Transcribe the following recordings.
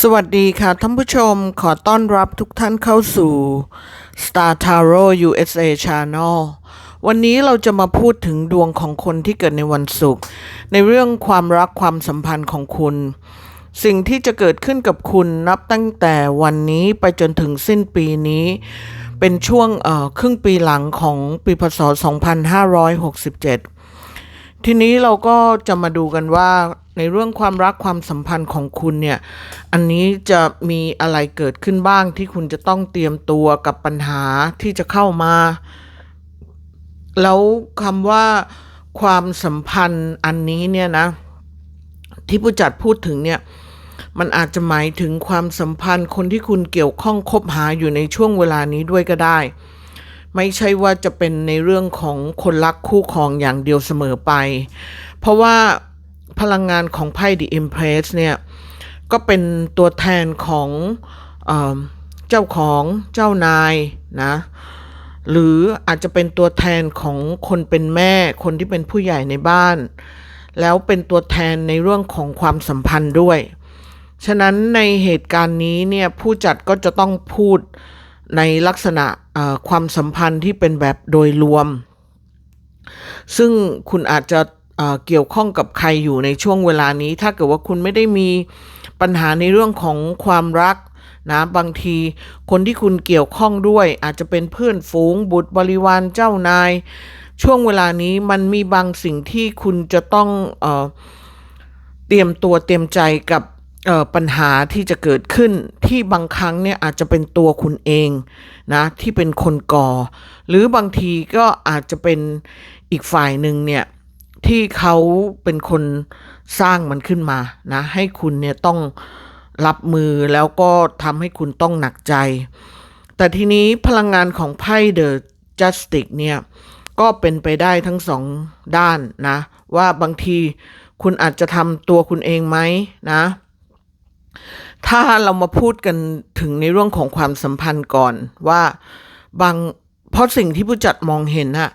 สวัสดีค่ะท่านผู้ชมขอต้อนรับทุกท่านเข้าสู่ Star Tarot USA Channel วันนี้เราจะมาพูดถึงดวงของคนที่เกิดในวันศุกร์ในเรื่องความรักความสัมพันธ์ของคุณ สิ่งที่จะเกิดขึ้นกับคุณนับตั้งแต่วันนี้ไปจนถึงสิ้นปีนี้ เป็นช่วงเอ่อครึ่งปีหลังของปีพศ 2567 ทีนี้เราก็จะมาดูกันว่าในเรื่องความรักความสัมพันธ์ของคุณเนี่ย อันนี้จะมีอะไรเกิดขึ้นบ้างที่คุณจะต้องเตรียมตัวกับปัญหาที่จะเข้ามา แล้วคำว่าความสัมพันธ์อันนี้เนี่ยนะ ที่ผู้จัดพูดถึงเนี่ย มันอาจจะหมายถึงความสัมพันธ์คนที่คุณเกี่ยวข้องคบหาอยู่ในช่วงเวลานี้ด้วยก็ได้ ไม่ใช่ว่าจะเป็นในเรื่องของคนรักคู่ครองอย่างเดียวเสมอไป เพราะว่าพลังงานของไพ่ The Empress เนี่ยก็เป็นตัวแทนของเออเจ้าของเจ้านายนะหรืออาจจะเป็นตัวแทนของคนเป็นแม่คนที่เป็นผู้ใหญ่ในบ้าน แล้วเป็นตัวแทนในเรื่องของความสัมพันธ์ด้วย ฉะนั้นในเหตุการณ์นี้เนี่ยผู้จัดก็จะต้องพูด ในลักษณะความสัมพันธ์ที่เป็นแบบโดยรวม ซึ่งคุณอาจจะเอ่อเกี่ยวข้องกับใครอยู่ในช่วงเวลานี้ ถ้าเกิดว่าคุณไม่ได้มีปัญหาในเรื่องของความรักนะบางทีคนที่คุณเกี่ยวข้องด้วย อาจจะเป็นเพื่อนฝูง บุตรบริวารเจ้านาย ช่วงเวลานี้มันมีบางสิ่งที่คุณจะต้องเออเตรียมตัวเตรียมใจกับ ปัญหาที่จะเกิดขึ้นที่บางครั้งเนี่ยอาจจะเป็นตัวคุณเองนะที่เป็นคนก่อ หรือบางทีก็อาจจะเป็นอีกฝ่ายหนึ่งเนี่ยที่เขาเป็นคนสร้างมันขึ้นมานะให้คุณเนี่ยต้องรับมือแล้วก็ทำให้คุณต้องหนักใจ แต่ทีนี้พลังงานของไพ่ The Justice เนี่ยก็เป็นไปได้ทั้งสองด้านนะ ว่าบางทีคุณอาจจะทำตัวคุณเองไหมนะ ถ้าเรามาพูดกันถึงในเรื่องของความสัมพันธ์ก่อนว่าบางเพราะสิ่งที่ผู้จัดมองเห็นอะ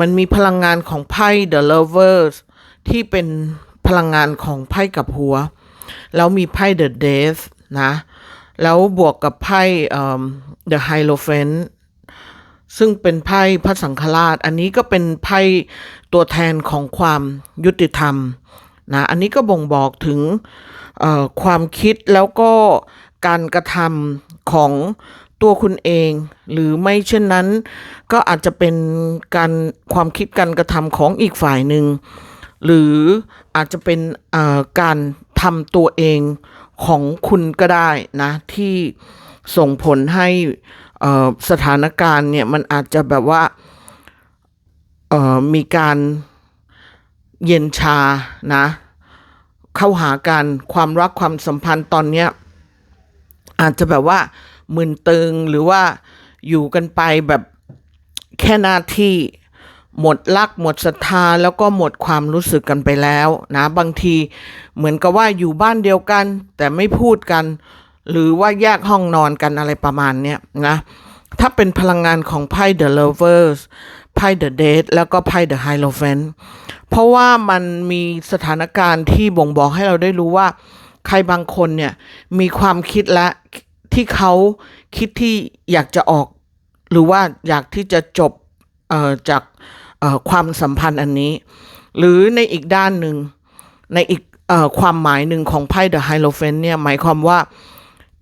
มันมีพลังงานของไพ่ The Lovers ที่เป็นพลังงานของไพ่กับหัว แล้วมีไพ่ The Death นะ แล้วบวกกับไพ่ The Hierophant ซึ่งเป็นไพ่พระสังฆราช อันนี้ก็เป็นไพ่ตัวแทนของความยุติธรรมนะ อันนี้ก็บ่งบอกถึง ความคิดแล้วก็การกระทำของตัวคุณเอง หรือไม่เช่นนั้นก็อาจจะเป็นการความคิดการกระทำของอีกฝ่ายหนึ่ง หรืออาจจะเป็นการทำตัวเองของคุณก็ได้นะที่ส่งผลให้สถานการณ์เนี่ยมันอาจจะแบบว่ามีการเย็นชานะ เข้าหากันความรักความสัมพันธ์ตอนเนี้ยอาจจะแบบว่ามึนตึงหรือว่าอยู่กันไปแบบแค่หน้าที่หมดรักหมดศรัทธาแล้วก็หมดความรู้สึกกันไปแล้วนะบางทีเหมือนกับว่าอยู่บ้านเดียวกัน แต่ไม่พูดกัน หรือว่าแยกห้องนอนกันอะไรประมาณเนี้ยนะถ้าเป็นพลังงานของไพ่ The Lovers ไพ่ The Death แล้วก็ไพ่ The Hierophant เพราะว่ามันมีสถานการณ์ที่บ่งบอกให้เราได้รู้ว่า ใครบางคนเนี่ยมีความคิดและที่เขาคิดที่อยากจะออก หรือว่าอยากที่จะจบจากความสัมพันธ์อันนี้ หรือในอีกด้านหนึ่งในอีกอความหมายหนึ่งของไพ่ The Hierophant เนี่ยหมายความว่า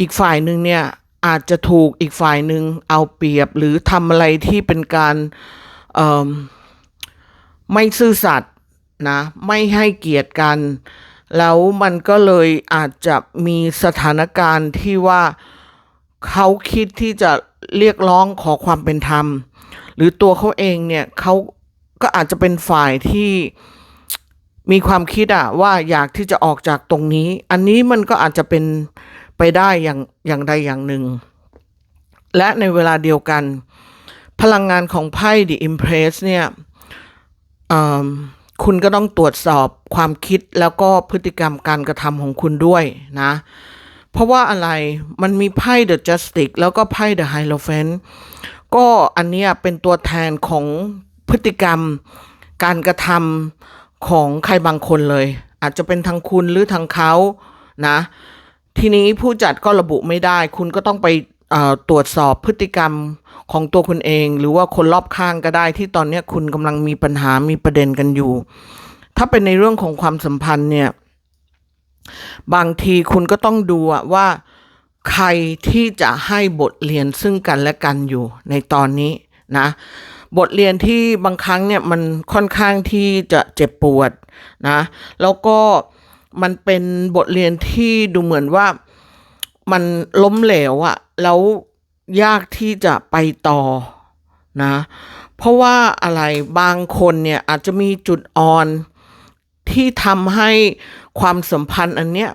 อีกฝ่ายหนึ่งเนี่ยอาจจะถูกอีกฝ่ายหนึ่งเอาเปรียบหรือทำอะไรที่เป็นการเไม่ซื่อสัตย์นะไม่ให้เกียรติกัน แล้วมันก็เลยอาจจะมีสถานการณ์ที่ว่าเขาคิดที่จะเรียกร้องขอความเป็นธรรม หรือตัวเขาเองเนี่ยเขาก็อาจจะเป็นฝ่ายที่มีความคิดอะว่าอยากที่จะออกจากตรงนี้ อันนี้มันก็อาจจะเป็นไปได้อย่างอย่างใดอย่างหนึ่ง และในเวลาเดียวกัน พลังงานของไพ่ The Impress เนี่ยคุณก็ต้องตรวจสอบความคิดแล้วก็พฤติกรรมการกระทำของคุณด้วยนะ เพราะว่าอะไรมันมีไพ่ The Justice แล้วก็ไพ่ The Hierophant ก็อันเนี้ยเป็นตัวแทนของพฤติกรรมการกระทำของใครบางคนเลย อาจจะเป็นทางคุณหรือทางเขานะ ทีนี้ผู้จัดก็ระบุไม่ได้ คุณก็ต้องไป ตรวจสอบพฤติกรรมของตัวคุณเอง หรือว่าคนรอบข้างก็ได้ที่ตอนนี้คุณกำลังมีปัญหามีประเด็นกันอยู่ ถ้าเป็นในเรื่องของความสัมพันธ์เนี่ย บางทีคุณก็ต้องดูว่าใครที่จะให้บทเรียนซึ่งกันและกันอยู่ในตอนนี้นะ บทเรียนที่บางครั้งเนี่ยมันค่อนข้างที่จะเจ็บปวดนะ แล้วก็มันเป็นบทเรียนที่ดูเหมือนว่า มันล้มเหลวอะแล้วยากที่จะไปต่อนะ เพราะว่าอะไรบางคนเนี่ยอาจจะมีจุดอ่อนที่ทำให้ความสัมพันธ์อันเนี้ย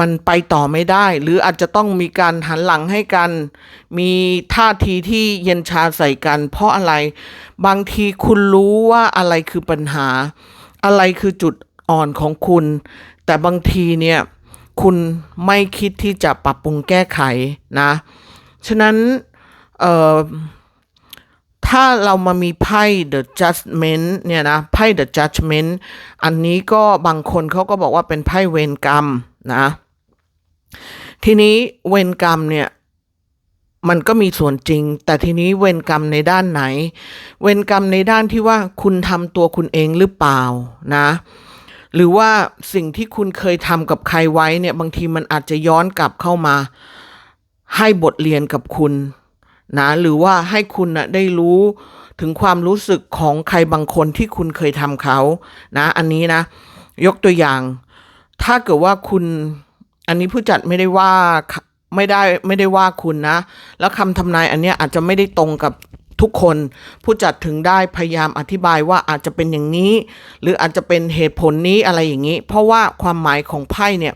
มันไปต่อไม่ได้ หรืออาจจะต้องมีการหันหลังให้กัน มีท่าทีที่เย็นชาใส่กัน เพราะอะไร บางทีคุณรู้ว่าอะไรคือปัญหา อะไรคือจุดอ่อนของคุณ แต่บางทีเนี่ย คุณไม่คิดที่จะปรับปรุงแก้ไขนะ ฉะนั้นเอ่อถ้าเรามามีไพ่ the judgment เนี่ยนะไพ่ the judgment อันนี้ก็บางคนเขาก็บอกว่าเป็นไพ่เวรกรรมนะ ทีนี้เวรกรรมเนี่ยมันก็มีส่วนจริง แต่ทีนี้เวรกรรมในด้านไหน เวรกรรมในด้านที่ว่าคุณทำตัวคุณเองหรือเปล่านะ หรือว่าสิ่งที่คุณเคยทำกับใครไว้เนี่ยบางทีมันอาจจะย้อนกลับเข้ามา ให้บทเรียนกับคุณนะหรือว่าให้คุณนะได้รู้ถึงความรู้สึกของใครบางคนที่คุณเคยทำเขานะ อันนี้นะ ยกตัวอย่าง ถ้าเกิดว่าคุณอันนี้ผู้จัดไม่ได้ว่าไม่ได้ไม่ได้ว่าคุณนะ แล้วคำทำนายอันเนี้ยอาจจะไม่ได้ตรงกับ ทุกคน ผู้จัดถึงได้พยายามอธิบายว่าอาจจะเป็นอย่างนี้ หรืออาจจะเป็นเหตุผลนี้อะไรอย่างนี้ เพราะว่าความหมายของไพ่เนี่ย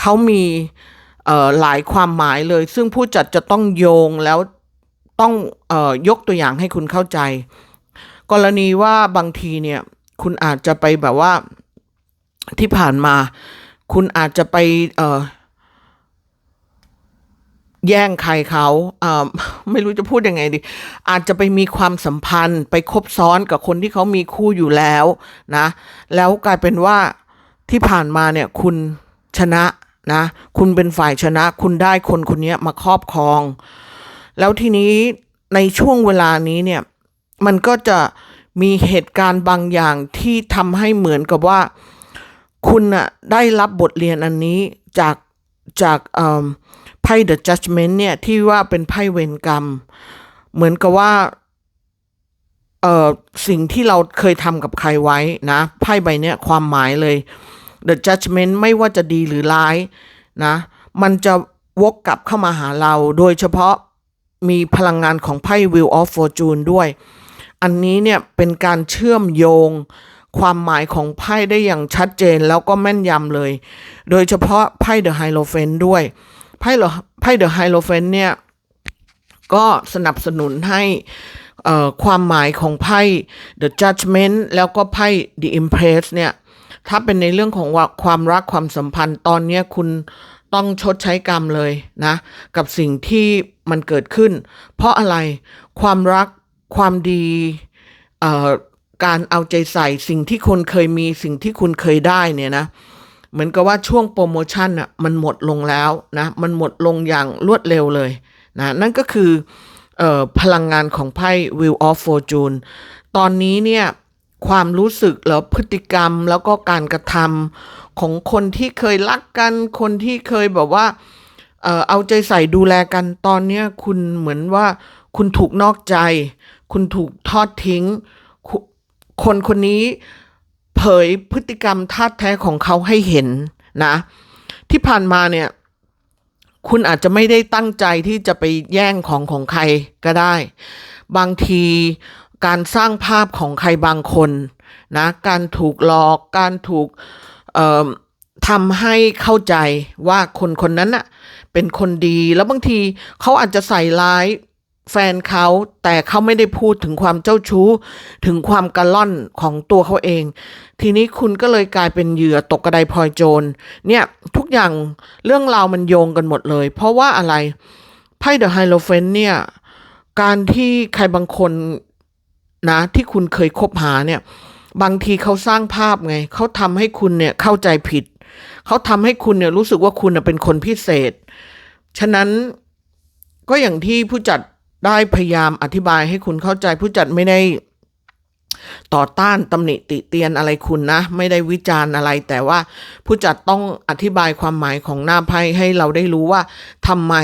เขามีหลายความหมายเลย ซึ่งผู้จัดจะต้องโยงแล้วต้องออยกตัวอย่างให้คุณเข้าใจ กรณีว่าบางทีเนี่ยคุณอาจจะไปแบบว่าที่ผ่านมา คุณอาจจะไปเแย่งใครเขาเอ่อไม่รู้จะพูดยังไงดี อาจจะไปมีความสัมพันธ์ ไปคบซ้อนกับคนที่เขามีคู่อยู่แล้วนะ แล้วกลายเป็นว่าที่ผ่านมาเนี่ยคุณชนะนะ คุณเป็นฝ่ายชนะ คุณได้คนคนนี้มาครอบครอง แล้วทีนี้ในช่วงเวลานี้เนี่ย มันก็จะมีเหตุการณ์บางอย่างที่ทำให้เหมือนกับว่า คุณอะได้รับบทเรียนอันนี้จากจากเอ่อ ไพ่ The Judgment เนี่ย ที่ว่าเป็นไพ่เวรกรรม เหมือนกับว่าเอ่อสิ่งที่เราเคยทำกับใครไว้นะ ไพ่ใบเนี้ยความหมายเลย The Judgment ไม่ว่าจะดีหรือร้ายนะ มันจะวกกลับเข้ามาหาเรา โดยเฉพาะมีพลังงานของไพ่ Wheel of Fortune ด้วย อันนี้เนี่ยเป็นการเชื่อมโยงความหมายของไพ่ได้อย่างชัดเจนแล้วก็แม่นยำเลย โดยเฉพาะไพ่ The Hierophant ด้วย ไพ่เไพ่ The Hierophant เนี่ย ก็สนับสนุนให้ความหมายของไพ่ The Judgment แล้วก็ไพ่ The Empress เนี่ย ถ้าเป็นในเรื่องของว่าความรักความสัมพันธ์ตอนนี้คุณต้องชดใช้กรรมเลยนะ กับสิ่งที่มันเกิดขึ้น เพราะอะไรความรักความดีการเอาใจใส่สิ่งที่คุณเคยมีสิ่งที่คุณเคยได้เนี่ยนะ เหมือนกับว่าช่วงโปรโมชั่นอะมันหมดลงแล้วนะมันหมดลงอย่างรวดเร็วเลยนะนั่นก็คือออพลังงานของไพ่ Wheel of Fortune ตอนนี้เนี่ยความรู้สึกแล้วพฤติกรรมแล้วก็การกระทำของคนที่เคยรักกัน คนที่เคยแบบว่าเออเอาใจใส่ดูแลกันตอนเนี้คุณเหมือนว่าคุณถูกนอกใจ คุณถูกทอดทิ้ง คนคนนี้ เผยพฤติกรรมท่าแท้ของเขาให้เห็นนะ ที่ผ่านมาเนี่ย คุณอาจจะไม่ได้ตั้งใจที่จะไปแย่งของของใครก็ได้ บางทีการสร้างภาพของใครบางคนนะการถูกหลอกการถูกทำให้เข้าใจว่าคนคนนั้นน่ะเป็นคนดีแล้วบางทีเขาอาจจะใส่ร้าย แฟนเขาแต่เขาไม่ได้พูดถึงความเจ้าชู้ ถึงความกระล่อนของตัวเขาเอง ทีนี้คุณก็เลยกลายเป็นเหยื่อตกกระไดพลอยโจรเนี่ยทุกอย่างเรื่องราวมันโยงกันหมดเลย เพราะว่าอะไรไพ่เดอะไฮโลเฟนเนี่ยการที่ใครบางคนนะที่คุณเคยคบหาเนี่ยบางทีเขาสร้างภาพไง เขาทำให้คุณเนี่ยเข้าใจผิด เขาทำให้คุณเนี่ยรู้สึกว่าคุณเป็นคนพิเศษ ฉะนั้นก็อย่างที่ผู้จัด ได้พยายามอธิบายให้คุณเข้าใจผู้จัดไม่ได้ต่อต้านตำหนิติเตียนอะไรคุณนะ ไม่ได้วิจารณ์อะไร แต่ว่าผู้จัดต้องอธิบายความหมายของหน้าไพ่ให้เราได้รู้ว่าทำไม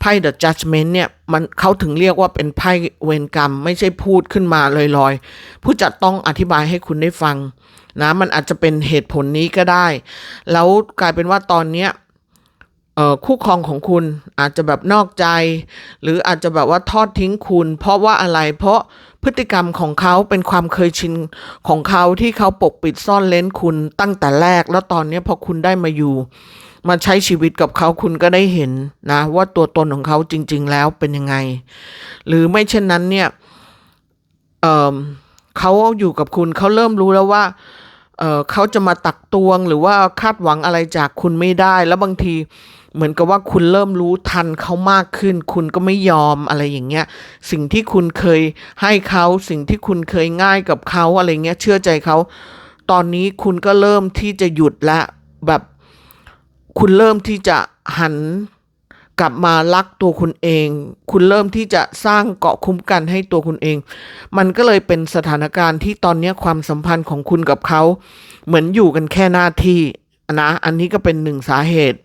ไพ่ The Judgment เนี่ยมันเขาถึงเรียกว่าเป็นไพ่เวรกรรม ไม่ใช่พูดขึ้นมาลอยๆ ผู้จัดต้องอธิบายให้คุณได้ฟังนะมันอาจจะเป็นเหตุผลนี้ก็ได้ แล้วกลายเป็นว่าตอนเนี้ย คู่ครองของคุณอาจจะแบบนอกใจ หรืออาจจะแบบว่าทอดทิ้งคุณ เพราะว่าอะไรเพราะพฤติกรรมของเขาเป็นความเคยชินของเขาที่เขาปกปิดซ่อนเลนคุณตั้งแต่แรก แล้วตอนนี้พอคุณได้มาอยู่ มาใช้ชีวิตกับเขาคุณก็ได้เห็นนะ ว่าตัวตนของเขาจริง ๆ แล้วเป็นยังไง หรือไม่เช่นนั้นเนี่ยเเขาอยู่กับคุณเขาเริ่มรู้แล้วว่าเเขาจะมาตักตวงหรือว่าคาดหวังอะไรจากคุณไม่ได้ แล้วบางที เหมือนกับว่าคุณเริ่มรู้ทันเขามากขึ้น คุณก็ไม่ยอมอะไรอย่างเงี้ย สิ่งที่คุณเคยให้เขาสิ่งที่คุณเคยง่ายกับเขาอะไรเงี้ย เชื่อใจเขาตอนนี้คุณก็เริ่มที่จะหยุดละแบบคุณเริ่มที่จะหันกลับมารักตัวคุณเอง คุณเริ่มที่จะสร้างเกาะคุ้มกันให้ตัวคุณเอง มันก็เลยเป็นสถานการณ์ที่ตอนนี้ความสัมพันธ์ของคุณกับเขา เหมือนอยู่กันแค่หน้าที่นะ อันนี้ก็เป็นหนึ่งสาเหตุ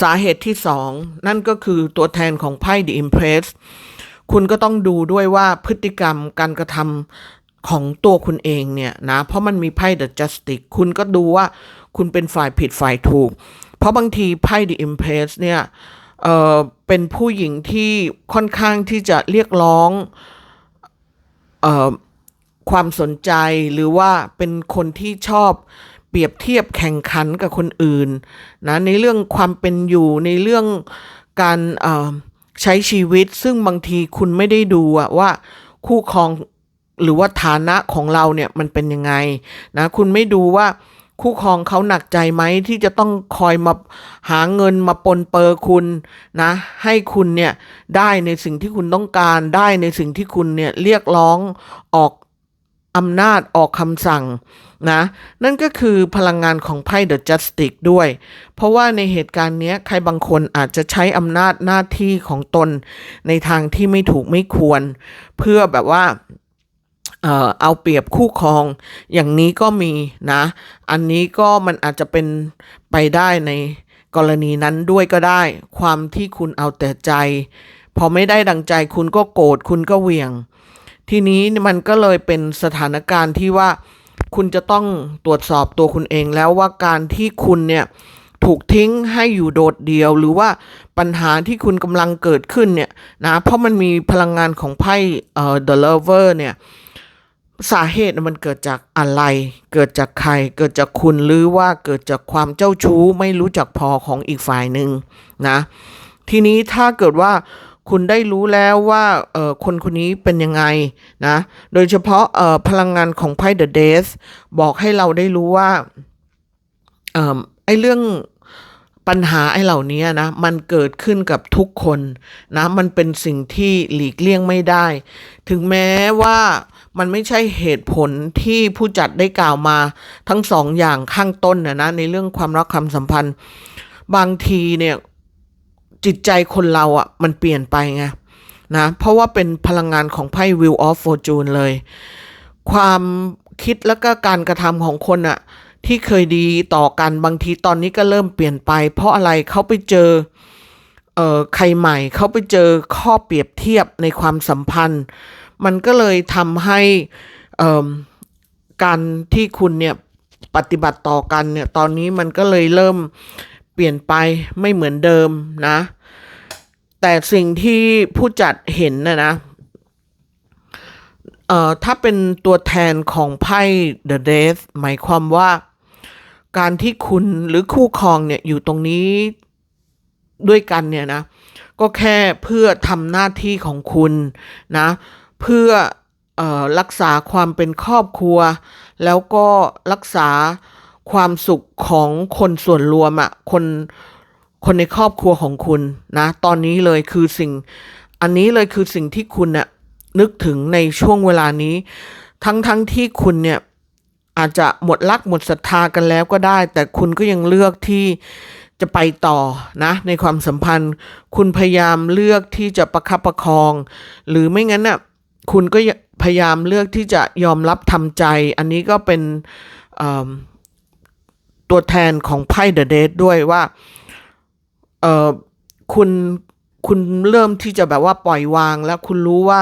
สาเหตุที่สองนั่นก็คือตัวแทนของไพ่ The Impress คุณก็ต้องดูด้วยว่าพฤติกรรมการกระทำของตัวคุณเองเนี่ยนะ เพราะมันมีไพ่ The Justice คุณก็ดูว่าคุณเป็นฝ่ายผิดฝ่ายถูก เพราะบางทีไพ่ The Impress เนี่ยเออเป็นผู้หญิงที่ค่อนข้างที่จะเรียกร้องเออความสนใจหรือว่าเป็นคนที่ชอบ เปรียบเทียบแข่งขันกับคนอื่นนะในเรื่องความเป็นอยู่ในเรื่องการใช้ชีวิต ซึ่งบางทีคุณไม่ได้ดูว่าคู่ครองหรือว่าฐานะของเราเนี่ยมันเป็นยังไงนะคุณไม่ดูว่าคู่ครองเขาหนักใจไหมที่จะต้องคอยมาหาเงินมาปนเปอร์คุณนะให้คุณเนี่ยได้ในสิ่งที่คุณต้องการได้ในสิ่งที่คุณเนี่ยเรียกร้องออก อำนาจออกคำสั่งนะนั่นก็คือพลังงานของไพ่ The Justice ด้วย เพราะว่าในเหตุการณ์เนี้ยใครบางคนอาจจะใช้อำนาจหน้าที่ของตน ในทางที่ไม่ถูกไม่ควร เพื่อแบบว่าเอ่อเอาเปรียบคู่ครอง อย่างนี้ก็มีนะ อันนี้ก็มันอาจจะเป็นไปได้ในกรณีนั้นด้วยก็ได้ ความที่คุณเอาแต่ใจ พอไม่ได้ดังใจคุณก็โกรธคุณก็เหวี่ยง ทีนี้มันก็เลยเป็นสถานการณ์ที่ว่าคุณจะต้องตรวจสอบตัวคุณเองแล้วว่าการที่คุณเนี่ยถูกทิ้งให้อยู่โดดเดี่ยว หรือว่าปัญหาที่คุณกำลังเกิดขึ้นเนี่ยนะเพราะมันมีพลังงานของไพ่เอ่อ The Lover เนี่ยสาเหตุมันเกิดจากอะไร เกิดจากใคร เกิดจากคุณหรือว่าเกิดจากความเจ้าชู้ไม่รู้จักพอของอีกฝ่ายหนึ่งนะ ทีนี้ถ้าเกิดว่า คุณได้รู้แล้วว่าเออคนคนนี้เป็นยังไงนะ โดยเฉพาะเออพลังงานของไพ่ The Death บอกให้เราได้รู้ว่าเออไอ้เรื่องปัญหาไอ้เหล่านี้นะ มันเกิดขึ้นกับทุกคนนะ มันเป็นสิ่งที่หลีกเลี่ยงไม่ได้ ถึงแม้ว่ามันไม่ใช่เหตุผลที่ผู้จัดได้กล่าวมาทั้งสองอย่างข้างต้นนะนะในเรื่องความรักความสัมพันธ์ บางทีเนี่ย จิตใจคนเราอะ่ะมันเปลี่ยนไปไงนะเพราะว่าเป็นพลังงานของไพ่ Wheel of Fortune เลย ความคิดแล้วก็การกระทำของคนอะที่เคยดีต่อกันบางทีตอนนี้ก็เริ่มเปลี่ยนไป เพราะอะไรเขาไปเจอเอ่อใครใหม่เขาไปเจอข้อเปรียบเทียบในความสัมพันธ์ มันก็เลยทำให้เอ่อการที่คุณเนี่ยปฏิบัติต่อกันเนี่ยตอนนี้มันก็เลยเริ่ม เปลี่ยนไปไม่เหมือนเดิมนะ แต่สิ่งที่ผู้จัดเห็นนะนะเอ่อถ้าเป็นตัวแทนของไพ่ The Death หมายความว่า การที่คุณหรือคู่ครองเนี่ยอยู่ตรงนี้ด้วยกันเนี่ยนะ ก็แค่เพื่อทำหน้าที่ของคุณนะ เพื่อเอ่อรักษาความเป็นครอบครัว แล้วก็รักษา ความสุขของคนส่วนรวมอะคนคนในครอบครัวของคุณนะ ตอนนี้เลยคือสิ่ง อันนี้เลยคือสิ่งที่คุณน่ะนึกถึงในช่วงเวลานี้ ทั้งทั้งที่คุณเนี่ยอาจจะหมดรักหมดศรัทธากันแล้วก็ได้ แต่คุณก็ยังเลือกที่จะไปต่อนะในความสัมพันธ์ คุณพยายามเลือกที่จะประคับประคอง หรือไม่งั้นน่ะคุณก็พยายามเลือกที่จะยอมรับทำใจ อันนี้ก็เป็นอ ตัวแทนของไพ่เดอะเดทด้วยว่า เออคุณคุณเริ่มที่จะแบบว่าปล่อยวางแล้วคุณรู้ว่า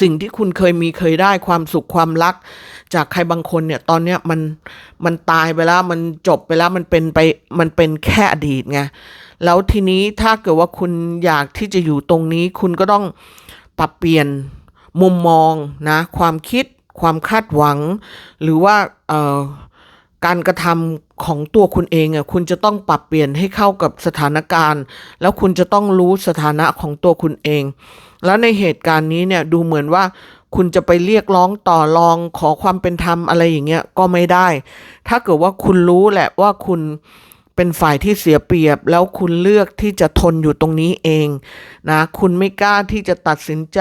สิ่งที่คุณเคยมีเคยได้ความสุขความรัก จากใครบางคนเนี่ย ตอนเนี้ยมันมันตายไปแล้ว มันจบไปแล้วมันเป็นไปมันเป็นแค่อดีตไงแล้วทีนี้ถ้าเกิดว่าคุณอยากที่จะอยู่ตรงนี้ คุณก็ต้องปรับเปลี่ยนมุมมองนะ ความคิด ความคาดหวัง หรือว่าเอ่อ การกระทำของตัวคุณเองอะคุณจะต้องปรับเปลี่ยนให้เข้ากับสถานการณ์ แล้วคุณจะต้องรู้สถานะของตัวคุณเอง แล้วในเหตุการณ์นี้เนี่ยดูเหมือนว่าคุณจะไปเรียกร้องต่อรองขอความเป็นธรรมอะไรอย่างเงี้ยก็ไม่ได้ ถ้าเกิดว่าคุณรู้แหละว่าคุณเป็นฝ่ายที่เสียเปรียบ แล้วคุณเลือกที่จะทนอยู่ตรงนี้เองนะคุณไม่กล้าที่จะตัดสินใจ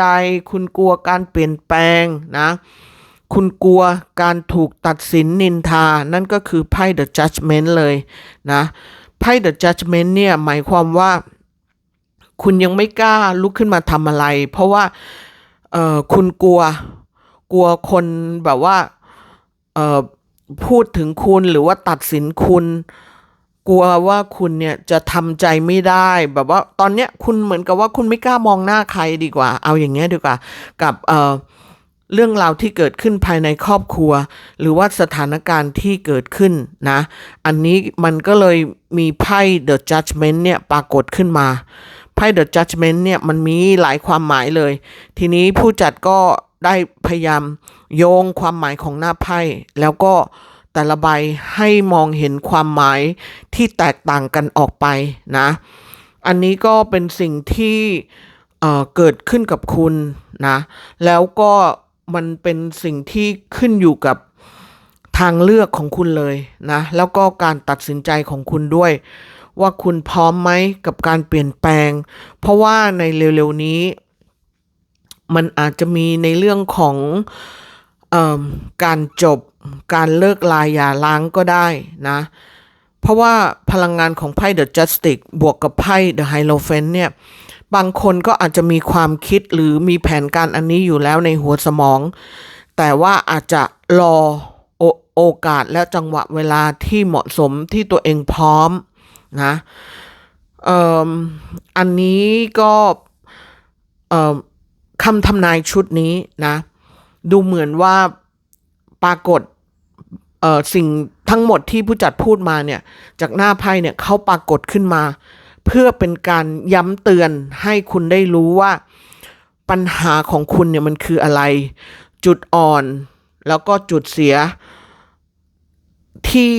คุณกลัวการเปลี่ยนแปลงนะ คุณกลัวการถูกตัดสินนินทา นั่นก็คือไพ่ The Judgment เลยนะ ไพ่ The Judgment เนี่ยหมายความว่า คุณยังไม่กล้าลุกขึ้นมาทำอะไร เพราะว่าเออคุณกลัว กลัวคนแบบว่าเออพูดถึงคุณหรือว่าตัดสินคุณ กลัวว่าคุณเนี่ยจะทำใจไม่ได้ แบบว่าตอนเนี้ยคุณเหมือนกับว่าคุณไม่กล้ามองหน้าใครดีกว่า เอาอย่างเงี้ยดีกว่า กับเออ เรื่องราวที่เกิดขึ้นภายในครอบครัว หรือว่าสถานการณ์ที่เกิดขึ้นนะ อันนี้มันก็เลยมีไพ่ The Judgment เนี่ยปรากฏขึ้นมาไพ่ The Judgment เนี่ยมันมีหลายความหมายเลย ทีนี้ผู้จัดก็ได้พยายามโยงความหมายของหน้าไพ่ แล้วก็แต่ละใบให้มองเห็นความหมายที่แตกต่างกันออกไปนะ อันนี้ก็เป็นสิ่งที่เเกิดขึ้นกับคุณนะ แล้วก็ มันเป็นสิ่งที่ขึ้นอยู่กับทางเลือกของคุณเลยนะ แล้วก็การตัดสินใจของคุณด้วย ว่าคุณพร้อมไหมกับการเปลี่ยนแปลง เพราะว่าในเร็วๆนี้ มันอาจจะมีในเรื่องของเอการจบการเลิกลาอย่าล้างก็ได้นะ เพราะว่าพลังงานของไพ่ The Justice บวกกับไพ่ The Hierophant เนี่ย บางคนก็อาจจะมีความคิดหรือมีแผนการอันนี้อยู่แล้วในหัวสมอง แต่ว่าอาจจะรอโอโอกาสและจังหวะเวลาที่เหมาะสมที่ตัวเองพร้อมนะเอ่ออันนี้ก็เอ่อคำทำนายชุดนี้นะ ดูเหมือนว่าปรากฏเอ่อสิ่งทั้งหมดที่ผู้จัดพูดมาเนี่ย จากหน้าไพ่เนี่ยเขาปรากฏขึ้นมา เพื่อเป็นการย้ำเตือนให้คุณได้รู้ว่า ปัญหาของคุณเนี่ยมันคืออะไร จุดอ่อน แล้วก็จุดเสีย ที่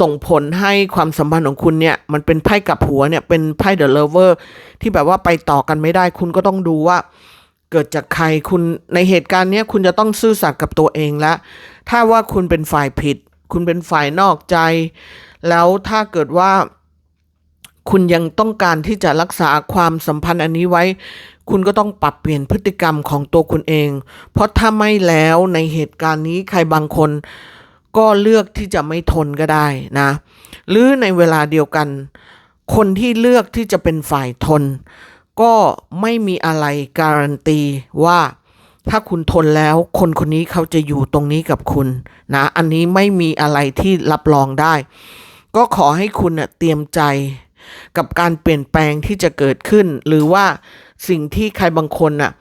ส่งผลให้ความสัมพันธ์ของคุณเนี่ย มันเป็นไพ่กับหัวเนี่ย เป็นไพ่เดอะเลเวอร์ที่แบบว่าไปต่อกันไม่ได้ คุณก็ต้องดูว่าเกิดจากใครคุณในเหตุการณ์เนี้ยคุณจะต้องซื่อสัตย์กับตัวเองล้วถ้าว่าคุณเป็นฝ่ายผิด คุณเป็นฝ่ายนอกใจ แล้วถ้าเกิดว่า คุณยังต้องการที่จะรักษาความสัมพันธ์อันนี้ไว้ คุณก็ต้องปรับเปลี่ยนพฤติกรรมของตัวคุณเอง เพราะถ้าไม่แล้วในเหตุการณ์นี้ใครบางคนก็เลือกที่จะไม่ทนก็ได้นะ หรือในเวลาเดียวกัน คนที่เลือกที่จะเป็นฝ่ายทน ก็ไม่มีอะไรการันตีว่าถ้าคุณทนแล้วคนคนนี้เขาจะอยู่ตรงนี้กับคุณนะ อันนี้ไม่มีอะไรที่รับรองได้ ก็ขอให้คุณเตรียมใจ กับการเปลี่ยนแปลงที่จะเกิดขึ้น หรือว่าสิ่งที่ใครบางคนน่ะ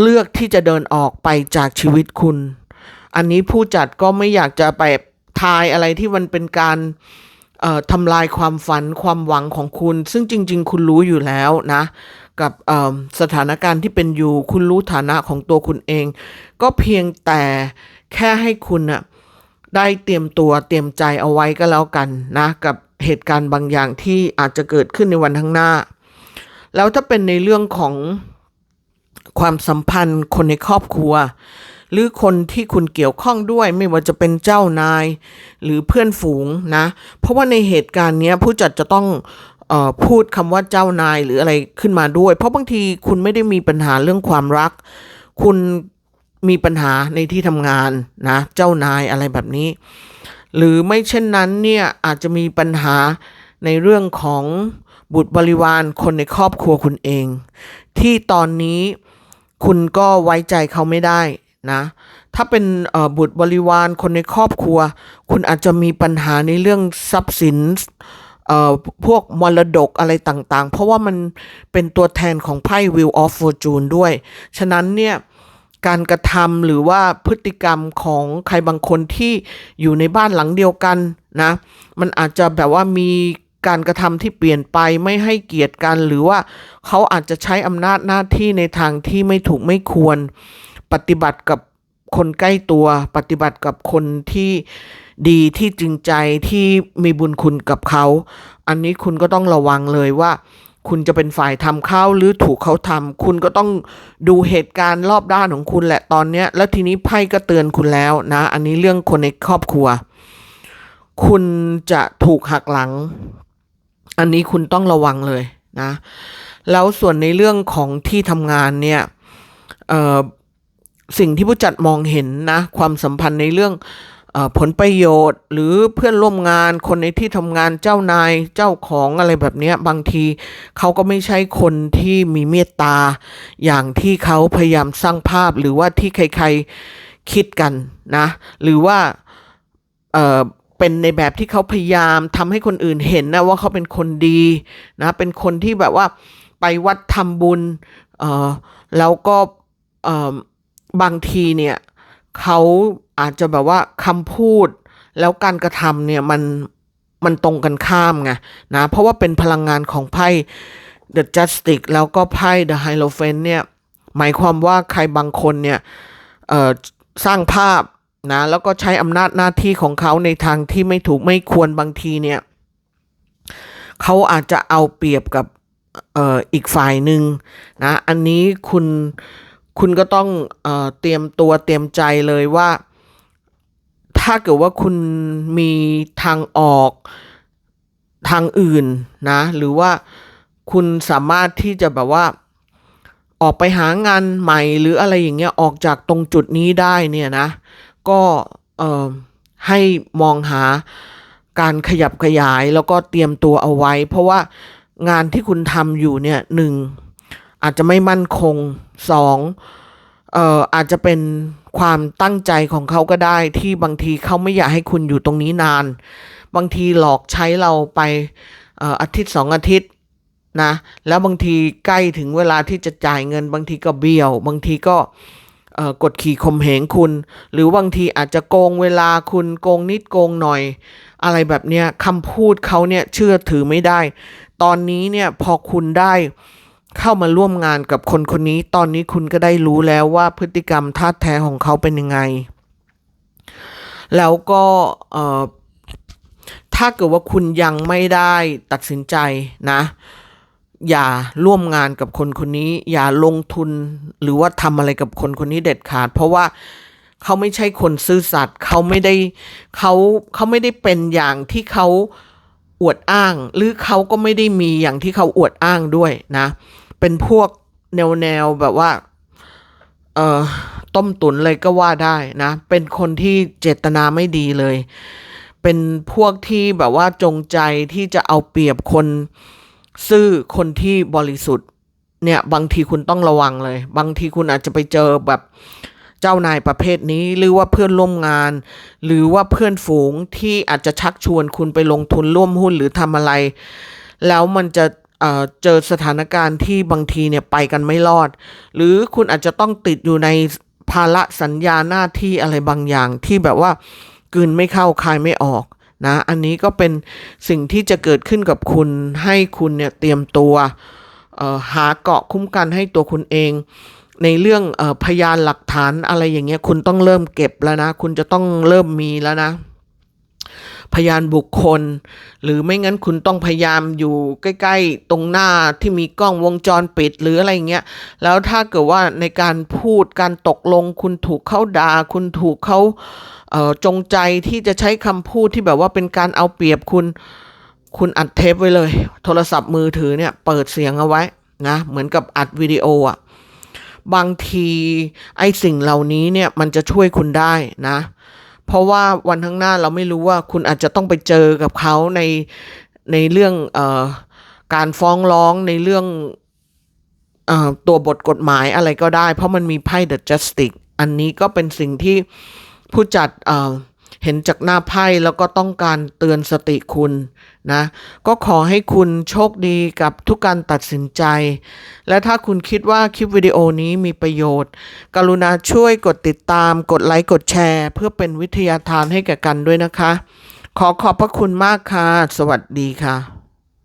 เลือกที่จะเดินออกไปจากชีวิตคุณ อันนี้ผู้จัดก็ไม่อยากจะไปทายอะไรที่มันเป็นการทำลายความฝันความหวังของคุณ ซึ่งจริง ๆ คุณรู้อยู่แล้วนะ กับสถานการณ์ที่เป็นอยู่ คุณรู้ฐานะของตัวคุณเอง ก็เพียงแต่แค่ให้คุณน่ะได้เตรียมตัวเตรียมใจเอาไว้ก็แล้วกันนะ กับ เหตุการณ์บางอย่างที่อาจจะเกิดขึ้นในวันข้างหน้า แล้วถ้าเป็นในเรื่องของความสัมพันธ์คนในครอบครัว หรือคนที่คุณเกี่ยวข้องด้วยไม่ว่าจะเป็นเจ้านาย หรือเพื่อนฝูงนะ เพราะว่าในเหตุการณ์นี้ผู้จัดจะต้องออพูดคำว่าเจ้านายหรืออะไรขึ้นมาด้วย เพราะบางทีคุณไม่ได้มีปัญหาเรื่องความรัก คุณมีปัญหาในที่ทำงานนะ เจ้านายอะไรแบบนี้ หรือไม่เช่นนั้นเนี่ยอาจจะมีปัญหาในเรื่องของบุตรบริวารคนในครอบครัวคุณเอง ที่ตอนนี้คุณก็ไว้ใจเขาไม่ได้นะถ้าเป็นบุตรบริวารคนในครอบครัว คุณอาจจะมีปัญหาในเรื่องทรัพย์สินพวกมรดกอะไรต่างๆ เพราะว่ามันเป็นตัวแทนของไพ่ Wheel of Fortune ด้วย ฉะนั้นเนี่ย การกระทำหรือว่าพฤติกรรมของใครบางคนที่อยู่ในบ้านหลังเดียวกันนะ มันอาจจะแบบว่ามีการกระทำที่เปลี่ยนไปไม่ให้เกียรติกัน หรือว่าเขาอาจจะใช้อำนาจหน้าที่ในทางที่ไม่ถูกไม่ควร ปฏิบัติกับคนใกล้ตัว ปฏิบัติกับคนที่ดีที่จริงใจที่มีบุญคุณกับเขา อันนี้คุณก็ต้องระวังเลยว่า คุณจะเป็นฝ่ายทำเข้าหรือถูกเขาทำคุณก็ต้องดูเหตุการณ์รอบด้านของคุณแหละตอนเนี้ย แล้วทีนี้ไพ่ก็เตือนคุณแล้วนะ อันนี้เรื่องคนในครอบครัว คุณจะถูกหักหลัง อันนี้คุณต้องระวังเลยนะ แล้วส่วนในเรื่องของที่ทำงานเนี่ยสิ่งที่ผู้จัดมองเห็นนะ ความสัมพันธ์ในเรื่อง ผลประโยชน์ หรือเพื่อนร่วมงานคนในที่ทำงานเจ้านายเจ้าของอะไรแบบนี้บางทีเขาก็ไม่ใช่คนที่มีเมตตา อย่างที่เขาพยายามสร้างภาพหรือว่าที่ใครๆคิดกันนะ หรือว่าเเป็นในแบบที่เขาพยายามทำให้คนอื่นเห็นนะว่าเขาเป็นคนดีนะเป็นคนที่แบบว่าไปวัดทำบุญแล้วก็บางทีเนี่ย เขาอาจจะแบบว่าคำพูดแล้วการกระทำเนี่ยมันมันตรงกันข้ามไงนะ เพราะว่าเป็นพลังงานของไพ่ The Justice แล้วก็ไพ่ The Hierophant เนี่ย หมายความว่าใครบางคนเนี่ยสร้างภาพนะ แล้วก็ใช้อำนาจหน้าที่ของเขาในทางที่ไม่ถูกไม่ควรบางทีเนี่ย เขาอาจจะเอาเปรียบกับอออีกฝ่ายหนึ่งนะ อันนี้คุณ คุณก็ต้องเออเตรียมตัวเตรียมใจเลยว่า ถ้าเกิดว่าคุณมีทางออกทางอื่นนะ หรือว่าคุณสามารถที่จะแบบว่า ออกไปหางานใหม่หรืออะไรอย่างเงี้ยออกจากตรงจุดนี้ได้เนี่ยนะ ก็เออให้มองหาการขยับขยายแล้วก็เตรียมตัวเอาไว้ เพราะว่างานที่คุณทำอยู่เนี่ยหนึ่ง อาจจะไม่มั่นคงสองเอ่ออาจจะเป็นความตั้งใจของเขาก็ได้ที่บางทีเขาไม่อยากให้คุณอยู่ตรงนี้นาน บางทีหลอกใช้เราไปเอ่ออาทิตย์สองอาทิตย์นะแล้วบางทีใกล้ถึงเวลาที่จะจ่ายเงิน บางทีก็เบี้ยว บางทีก็กดขี่ข่มเหงคุณ หรือบางทีอาจจะโกงเวลาคุณโกงนิดโกงหน่อย อะไรแบบเนี้ยคำพูดเขาเนี่ยเชื่อถือไม่ได้ ตอนนี้เนี่ยพอคุณได้ เข้ามาร่วมงานกับคนคนนี้ ตอนนี้คุณก็ได้รู้แล้วว่าพฤติกรรมท่าแท้ของเขาเป็นยังไง แล้วก็ถ้าเกิดว่าคุณยังไม่ได้ตัดสินใจนะ อย่าร่วมงานกับคนคนนี้ อย่าลงทุนหรือว่าทำอะไรกับคนคนนี้เด็ดขาด เพราะว่าเขาไม่ใช่คนซื่อสัตย์เขาไม่ได้เขาเขาไม่ได้เป็นอย่างที่เขาอวดอ้าง หรือเขาก็ไม่ได้มีอย่างที่เขาอวดอ้างด้วยนะ เป็นพวกแนวแนวๆแบบว่า เอ่อ ต้มตุ๋นเลยก็ว่าได้นะ เป็นคนที่เจตนาไม่ดีเลย เป็นพวกที่แบบว่าจงใจที่จะเอาเปรียบคนซื่อคนที่บริสุทธิ์ เนี่ย บางทีคุณต้องระวังเลย บางทีคุณอาจจะไปเจอแบบเจ้านายประเภทนี้ หรือว่าเพื่อนร่วมงาน หรือว่าเพื่อนฝูงที่อาจจะชักชวนคุณไปลงทุนร่วมหุ้นหรือทำอะไร แล้วมันจะ เจอสถานการณ์ที่บางทีเนี่ยไปกันไม่รอด หรือคุณอาจจะต้องติดอยู่ในภาระสัญญาหน้าที่อะไรบางอย่างที่แบบว่ากืนไม่เข้าคายไม่ออกนะอันนี้ก็เป็นสิ่งที่จะเกิดขึ้นกับคุณให้คุณเนี่ยเตรียมตัวหาเกาะคุ้มกันให้ตัวคุณเอง ในเรื่องอพยานหลักฐานอะไรอย่างเงี้ยคุณต้องเริ่มเก็บแล้วนะ คุณจะต้องเริ่มมีแล้วนะ พยานบุคคล หรือไม่งั้นคุณต้องพยายามอยู่ใกล้ๆตรงหน้าที่มีกล้องวงจรปิดหรืออะไรเงี้ยแล้วถ้าเกิดว่าในการพูดการตกลง คุณถูกเขาด่าคุณถูกเขาเออจงใจที่จะใช้คำพูดที่แบบว่าเป็นการเอาเปรียบคุณคุณอัดเทปไว้เลย โทรศัพท์มือถือเนี่ยเปิดเสียงเอาไว้นะเหมือนกับอัดวิดีโออะบางทีไอ้สิ่งเหล่านี้เนี่ยมันจะช่วยคุณได้นะ เพราะว่าวันข้างหน้าเราไม่รู้ว่าคุณอาจจะต้องไปเจอกับเขาในในเรื่องออการฟ้องร้องในเรื่องอตัวบทกฎหมายอะไรก็ได้ เพราะมันมีไพ่ The Justice อันนี้ก็เป็นสิ่งที่ผู้จัดเอ่อ เห็นจากหน้าไพ่แล้วก็ต้องการเตือนสติคุณนะ ก็ขอให้คุณโชคดีกับทุกการตัดสินใจ และถ้าคุณคิดว่าคลิปวิดีโอนี้มีประโยชน์ กรุณาช่วยกดติดตาม กดไลค์ กดแชร์ เพื่อเป็นวิทยาทานให้แก่กันด้วยนะคะ ขอขอบพระคุณมากค่ะ สวัสดีค่ะ